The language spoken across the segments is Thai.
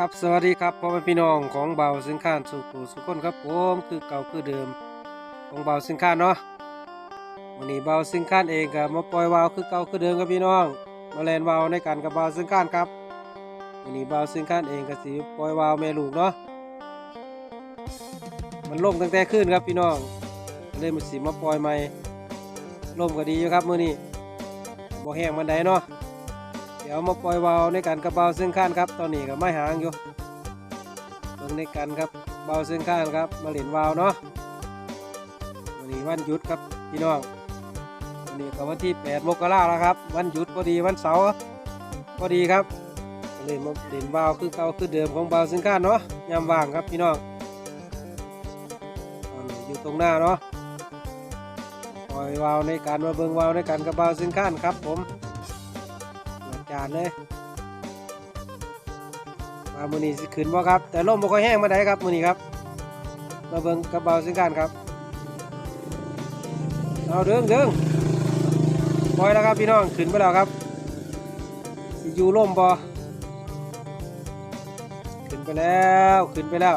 ครับสวัสดีครับพ่อแม่พี่น้องของเบาสินค้าสุขุสุขคนครับผมคือเก่าคือเดิมของเบาสินค้าเนาะวันนี้เบาสินค้าเองก็มาปล่อยวาวคือเก่าคือเดิมครับพี่น้อง มาแลนวาวในการกับเบาสินค้าครับวันนี้เบาสินค้าเองก็สิปล่อยวาวแม่ลูกเนาะมันล่มตั้งแต่ขึ้นครับพี่น้องเลยมันสิมาปล่อยใหม่ล่มก็ดีอยู่ครับมื้อนี้บ่แห้งมันไดเนาะ เดี๋ยวมาปล่อยวาวในการกระเบาซึ่งข้านครับ ตอนนี้ก็ไม่หางอยู่เบิ่งในกันครับเบาซึ่งข้านครับ มาเล่นวาวเนาะวันนี้วันหยุดครับพี่น้องวันนี้ก็วันที่ 8 มกราแล้วครับ วันหยุดพอดีวันเสาร์พอดีครับก็เลยมาเล่นวาวคือเก่าคือเดิมของเบาซึ่งข้านเนาะยามว่างครับพี่น้องอยู่ตรงหน้าเนาะปล่อยวาวในการมาเบิ่งวาวในการกระเบาซึ่งข้านครับผม จานเลยมามือนี้สิขึ้นบ่ครับ แต่ลมบ่ค่อยแห้งมาได้ครับมือนี้ครับ มาเบิ่งกระเบาสิงการครับเอาเดิงเดิงปล่อยแล้วครับพี่น้องขึ้นไปแล้วครับสิอยู่ลมบ่ขึ้นไปแล้วขึ้นไปแล้ว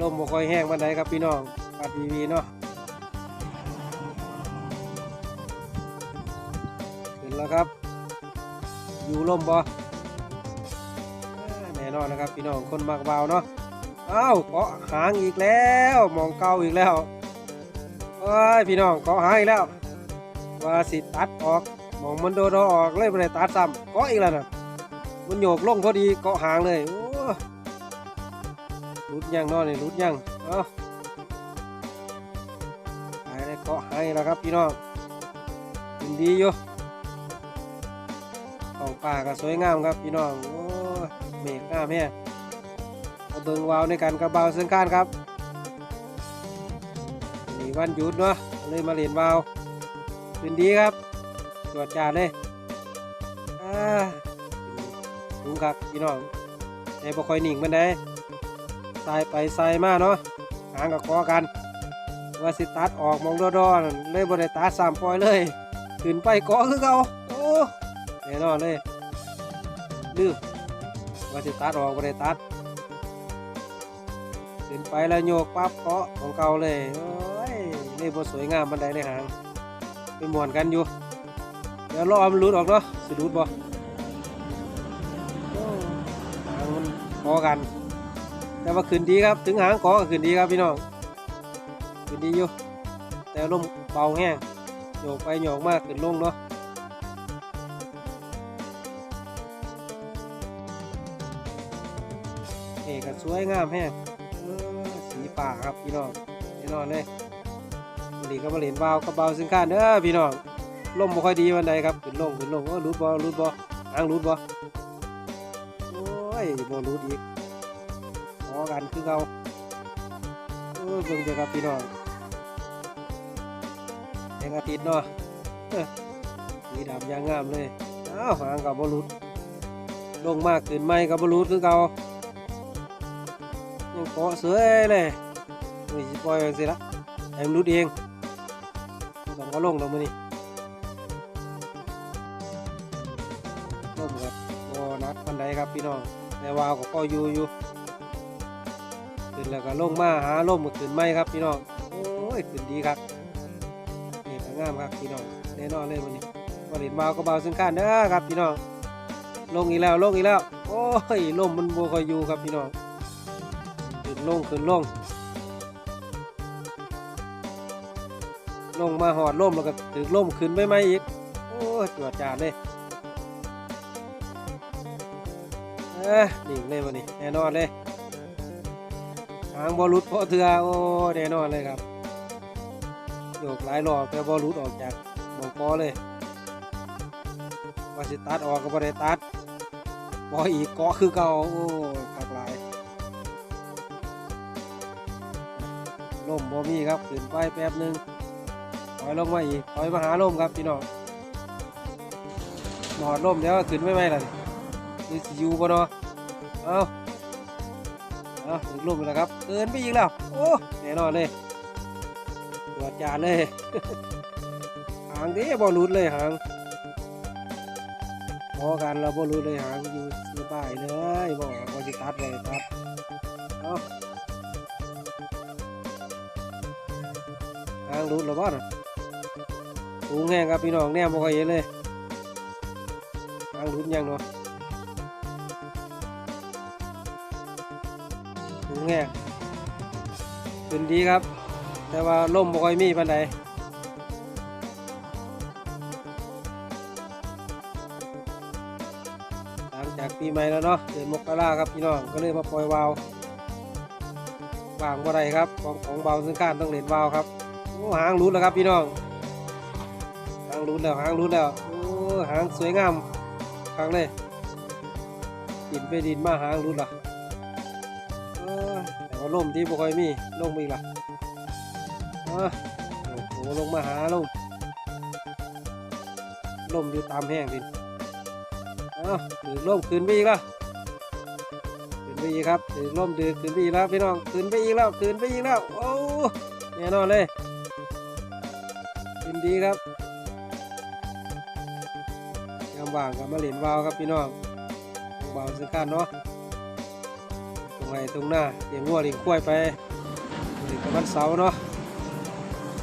ลมบ่ค่อยแห้งมาได้ครับพี่น้องปาดีวีเนาะขึ้นแล้วครับ อยู่ร่มบ่แน่นอนนะครับพี่น้องคนมากเบาเนาะอ้าวเกาะหางอีกแล้วมองเก่าอีกแล้วเอ้ยพี่น้องเกาะหางอีกแล้วว่าสิตัดออกมองมันโดนออกเลยไม่ได้ตัดซ้ำเกาะอีกแล้วนะมันโยกลงพอดีเกาะหางเลยโอ้รุดยังนอนนี่รุดยังเอ้าหายได้เกาะหางแล้วครับพี่น้องยินดีอยู่ ป่าก็สวยงามครับพี่น้องโอ้เมฆงามแฮะมาเบิงวาวในการกระเบาเส้นข้านครับนี่วันหยุดเนาะเลยมาเล่นวาวเป็นดีครับตรวจจาดเลยอ่าลุงครับพี่น้องในบ่ค่อยนิ่งมันได้สายไปสายมาเนาะหางกับคอกันว่าสิตัดออกมองดอๆเลยบ่ได้ตัดสามปอยเลยขึ้นไปกาะคือเก่า แน่นอนเลยลืมว่าสิตัดออกบ่ได้ตัดขึ้นไปแล้วโยกปั๊บเกาะของเก่าเลยโอ้ยนี่บสวยงามบันไดในหางไปม่วนกันอยู่ เดี๋ยวรอมันหลุดออกเนาะสิหลุดบ่โอ้หางมันเกาะกัน แต่ว่าขึ้นดีครับ ถึงหางเกาะก็ขึ้นดีครับพี่น้องขึ้นดีอยู่ แต่ลมเบาแห้งโยกไปโยกมากขึ้นลงเนาะ วยงามแฮงสีป่าครับพี่น้องแน่นอนเลยวันนี้ก็มาเล่นวาวกระเบาสินค้าเด้อพี่น้องลมบ่ค่อยดีวันใดครับขึ้นลงขึ้นลงเออรูดบ่รูดบ่หางรูดบ่โอ้ยบ่รูดอีกขอกันคือเกาเออเบิ่งเด้อครับพี่น้องแสงอาทิตย์เนาะเอ้อสีดำอยางงามเลยอ้าวหางกับบ่รูดลงมากขึ้นไหมกับบ่รูดคือเกา ยังเกาะเสือเลยนี่ปล่อยสิละให้มันรุดเองต้องก็ลงแล้วมือนี่ลงครับก็นักปันไดครับพี่น้องแต่วาวก็พออยู่อยู่ขึ้นแล้วก็ลงมาหาลมมาขึ้นไหมครับพี่น้องโอ้ยขึ้นดีครับนี่ก็งามครับพี่น้องแน่นอนเลยวันนี้มาเล่นวาวก็เบาซึ่งข้นเด้อครับพี่น้องลงอีกแล้วลงอีกแล้ว โอ้ยลมมันโบคอยอยู่ครับพี่น้อง ขึ้นลงขึ้นลงลงมาหอดล่มแล้วก็ถึงล่มขึ้นไม่ไหมอีก โอ้ยตรวจจานเลยเอ้ยนิ่งเลยวันนี้แน่นอนเลยหางบอลุดเพราะเถื่อโอ้แน่นอนเลยครับโยกหลายรอบแต่บอลุดออกจากหมองกอเลยว่าสิตัดออกก็บ่ได้ตัดบออีกเกาะคือเก่าโอ้ ลายลมบ่มีครับขึ้นไปแป๊บหนึงถอยลงมาอีกถอยมาหาลมครับพี่น้องหมอดลมเดี๋ยวขึ้นไม่ไหมล่ะนี่สิยูบ่เนาะเอาเอาถึงลมแล้วครับเกินไปอีกแล้วโอ้แน่นอนเลยตรวจจานเลยหางเด้บ่หลุดเลยหางพอกันเราบ่รู้เลยหางอยู่สบายเลยบ่บ่สิตัดบ่สิตัดางรุดแล้วบ่น่ะสูงแห้งครับพี่น้องแนมบ่ค่อยเห็นเลยหางรุดยังเนาะสูงแห้งขึ้นดีครับ แต่ว่าลมบ่ค่อยมีปานใดหลังจากปีใหม่แล้วเนาะเดือนมกราครับพี่น้องก็เลยมาปล่อยวาววางบ่ได้ครับของของเบาซึ่งข้านต้องเล่นวาวครับ หางรุดแล้วครับพี่น้อง หางรุดแล้วหางรุดแล้ว โอ้หางสวยงามครั้งเลยดินไปดินมาหางรุดละเออแต่ว่าลมที่บ่ค่อยมีลงมาอีกละเออโอ้โหลงมาหาลมลมอยู่ตามแห้งดิเอาถือร่มขึ้นไปอีกแล้วขึ้นไปอีกครับถือร่มถือขึ้นไปอีกแล้วพี่น้องขึ้นไปอีกแล้วขึ้นไปอีกแล้วโอ้แน่นอนเลย ขึ้นดีครับยามว่างกับมาเล่นวาวครับพี่น้องของวาวซื้อกันเนาะตรงไหนตรงหน้าเลี้ยงวัวเลี้ยงควายไปเลี้ยงกับวันเสาร์เนาะ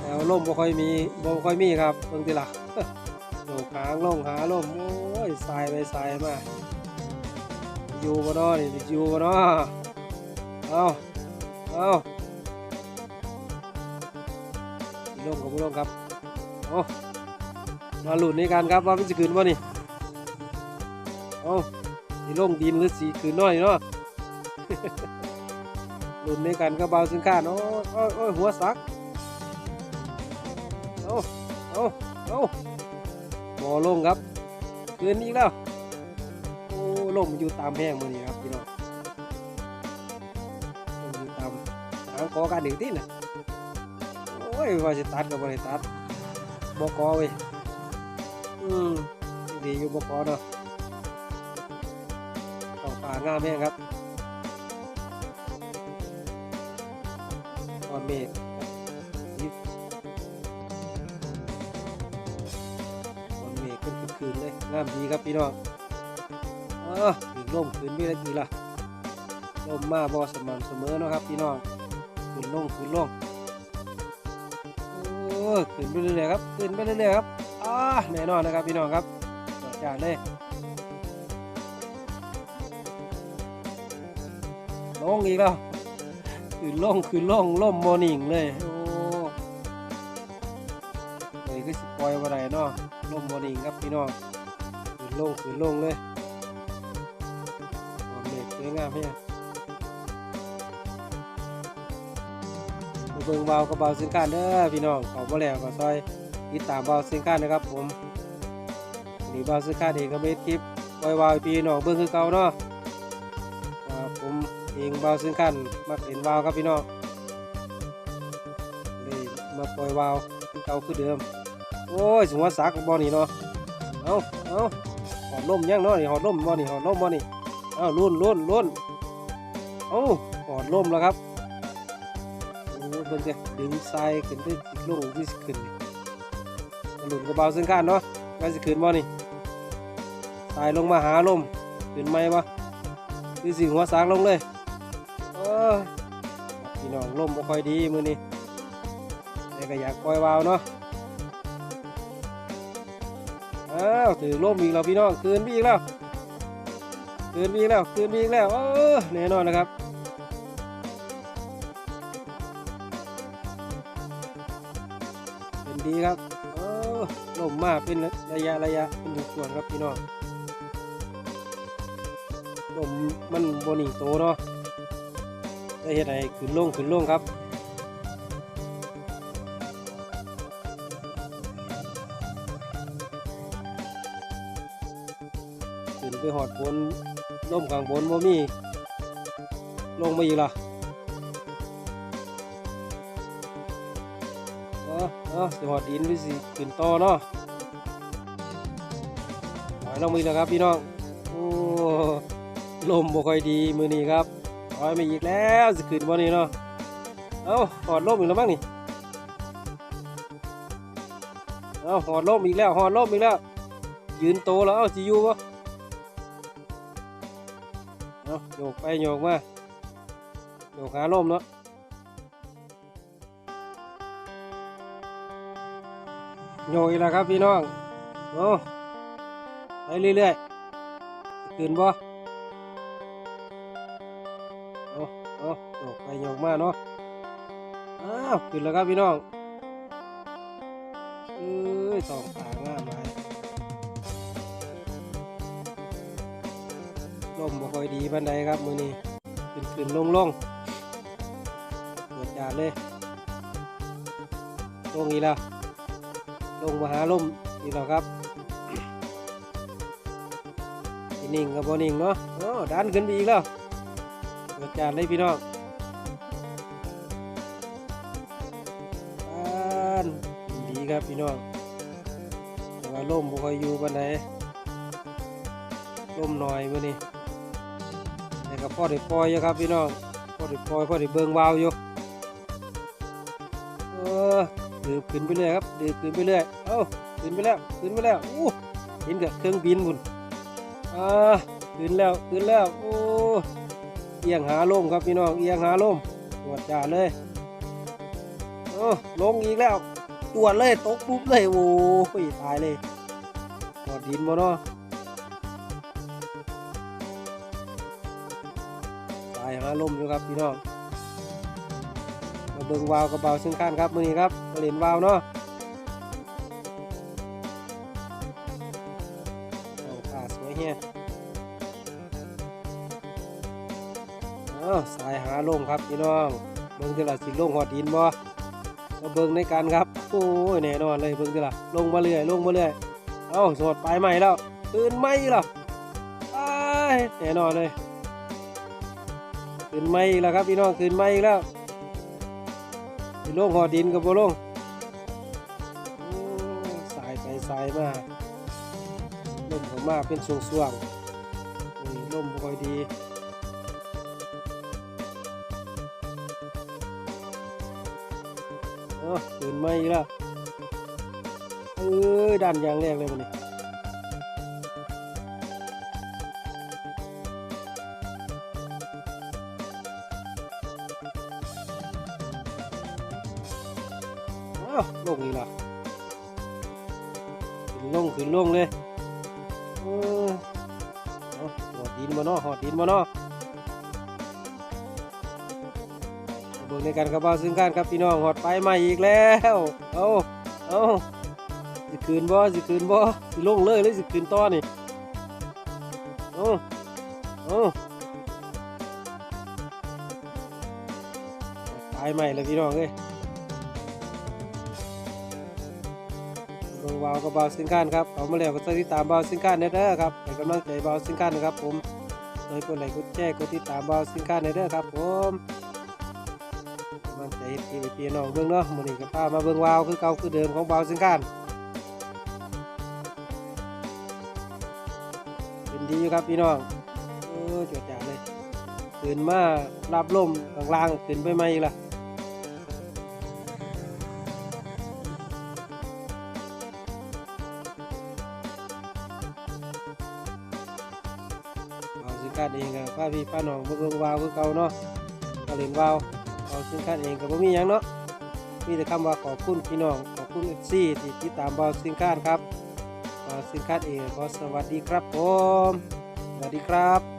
แล้วร่มบ่ค่อยมีบ่ค่อยมีครับเพิ่งทีละโลกหางลงหาลมโอ้ยสายไปสายมาอยู่บ่เนาะนี่อยู่บ่เนาะเอาเอาสิลงกับบ่ลงครับ อามาลุ้นในกันครับว่ามันจะขึ้นบ่นี่เอาสิลงดินหรือสีขึ้นน้อยเนาะหลุ้นในกันก็เบาซึ่งข้าเนโอ้ยโอ้ยโอ้ยหัวสักเอาเอาเอาบ่อลงครับคืนนี้แล้วโอ้ลมอยู่ตามแห้งมือนี้ครับพี่น้องอยู่ตามหางกอการดึงที่น่ะโอ้ยว่าจะตัดกับบริตัด บอกอเว้ยอืมดีอยู่บอกอเนาะต่อป่างามแห้งครับตอนเมฆครับตอนเมฆขึ้นคืนๆเลยงามดีครับพี่น้องเออถึงลมขึ้นไม่ได้ดีละลมมาบอสม่ำเสมอเนาะครับพี่น้องขึ้นลงขึ้นลงโอขึ้นไปเรื่อยๆครับขึ้นไปเรื่อยๆครับอ่าแน่นอนนะครับพี่น้องครับจอดจานเลยลงอีกแล้วขึ้นลงขึ้นลงล่มโมอนิ่งเลยโอ้เลยคือสิปล่อยมาได้เนาะลมบอนิงครับพี่น้องขึ้นลงขึ้นลงเลยโอ้เมฆสวยงามเพีย เบิ่งเบากับเบาสินค้าเด้อพี่น้องเขาบ่แล้วก็ซอยติดตามเบาสินค้านะครับ ผมวันนี่เบาสินค้าเองก็ไม่คลิปปล่อยวาวพี่น้องเบิ่งคือเก่าเนาะผมเองเบาสินค้ามักเห็นวาวครับพี่น้องเลยมาปล่อยวาวคือเก่าคือเดิม โอ้ยสัวสักบ่อนี่เนาะเอาเอาหอดลมยังเนาะนี่หอดลมบ่อนี่หอดลมบ่อนี่เอาลุ่นลุ่นลุ่นเอาหอดลมแล้วครับ เบิ่งเด้ดึงทรายขึ้นไปสิลงที่สิขึ้นนี่มาลุ่นกระเบาซึ่งกันเนาะว่าสิขึ้นบ่นี่ทรายลงมาหาลมขึ้นไหมวะคือสิหัวสากลงเลยเออพี่น้องลมบ่ค่อยดีมื้อนี้แต่ก็อยากปล่อยวาวเนาะอ้าวถือร่มอีกแล้วพี่น้องคืนไปอีกแล้วคืนไปอีกแล้วคืนไปอีกแล้วเออแน่นอนนะครับ ดีครับเออลมมากเป็นระยะระยะเป็นส่วนครับพี่น้องลมมันบนีโตเนาะได้เห็นอะไหนขึ้นลงขึ้นลงครับขึ้นไปหอดบนล่มข้างบนบ่มี ลงมาอีกล่ะ เออเออสิหอดดินหรือสิขึ้นต่อเนาะถอยลงมาอีกแล้วครับพี่น้องโอ้ลมบ่ค่อยดีมือนี้ครับถอยมาอีกแล้วสิขึ้นบ่นี่เนาะเอ้าหอดลมอีกแล้วมั้งนี่เอ้าหอดลมอีกแล้วหอดลมอีกแล้ว ยืนโตแล้วเอ้าสิอยู่บ่เอาโยกไปโยกมาโยกหาลมเนาะ โยกอีกแล้วครับพี่น้องโอ้ไปเรื่อยๆขึ้นบ่เอาเอาโยกไปโยกมาเนาะอ้าวขึ้นแล้วครับพี่น้องเอ้ยสองขางามหลายลมบ่ค่อยดีปานใดครับมือนี้ขึ้นขึ้นลงลงเกิดจาดเลยลงอีกแล้ว ลงมาหาลมอีกแล้วครับนิ่งกับบ่นิ่งเนาะอ๋อดันขึ้นไปอีกแล้วเกิดจาดเลยพี่น้องดันดีครับพี่น้องแต่ว่าลมบ่ค่อยอยู่ปานใดลมหน่อยมื้อนี้แต่ก็พ่อได้ปล่อยอยู่ครับพี่น้องพ่อได้ปล่อยพ่อได้เบิ่งวาวอยู่ ดืบขึ้นไปเรื่อยครับดืบขึ้นไปเรื่อยเอ้าขึ้นไปแล้วขึ้นไปแล้วอู้เห็นกับเครื่องบินบุญอ่าขึ้นแล้วขึ้นแล้วโอ้เอียงหาลมครับพี่น้องเอียงหาลมตรวจจ่าเลยโอ้ลงอีกแล้วตรวจเลยตกปุ๊บเลยโอ้ยตายเลยหอดดินบ่เนาะสายหาลมอยู่ครับพี่น้อง บิ่งวาวกระเบาซึ่งข้านครับมือนี้ครับมาเล่นวาวเนาะโอ้ขาสวยเฮียอ้าวสายหาลมครับพี่น้องเบิ่งทีละสิลงหอดดินบ่มาเบิ่งในการครับโอ้ยแน่นอนเลยเบิ่งทีละลงมาเรื่อยลงมาเรื่อยเอ้าสดปใหม่แล้วตื่นไหมล่ะอ้ายแน่นอนเลยขึ้นไม่อีกแล้วครับพี่น้องขึ้นไม่อีกแล้ว ลงหอดินกับโบลงสายไปสายมาลมข้ามาเป็นช่วงๆลมบ่ค่อยดีเอ้าขึ้นไม่อีกแล้วเอ้ยดันอย่างแรกเลยมันนี่ หอดดินมาเนาะหอดดินมาเนาะเบิ่งในการกระเป๋าซึ่งกันครับพี่น้องหอดไปใหม่อีกแล้ว เอาเอาสิคืนบ่สิคืนบ่สิลงเลยเลยสิคืนต่อนี่เอาเอาไปใหม่เลยพี่น้องเอ้ย เบิ่งวาวกับบาวสินค้านครับเอามาแล้วก็ติดตามบาวสินค้านเด้อครับให้กำลังใจบาวสินค้านนะครับผมโดยกดไลค์กดแชร์กดติดตามบาวสินค้านเด้อครับผมกำลังใจพี่พี่น้องเบิ่งเนาะมื้อนี้ก็พามาเบิ่งวาวคือเก่าคือเดิมของบาวสินค้านเป็นดีอยู่ครับพี่น้องเออจดจ๋าเลยขึ้นมารับลมข้างล่างขึ้นไปไหมอีกล่ะ กาสินเองกับป้าพี่ป้าน้องมาเบิ่งวาวคือเก่าเนาะกาเล่นวาวเอาสินค้าเองกับ่มีหยังเนาะมีแต่คำว่าขอบคุณพี่น้องขอบคุณ FC ที่ติดตามบาวสินค้าครับบาวสินค้าเองขอสวัสดีครับผมสวัสดีครับ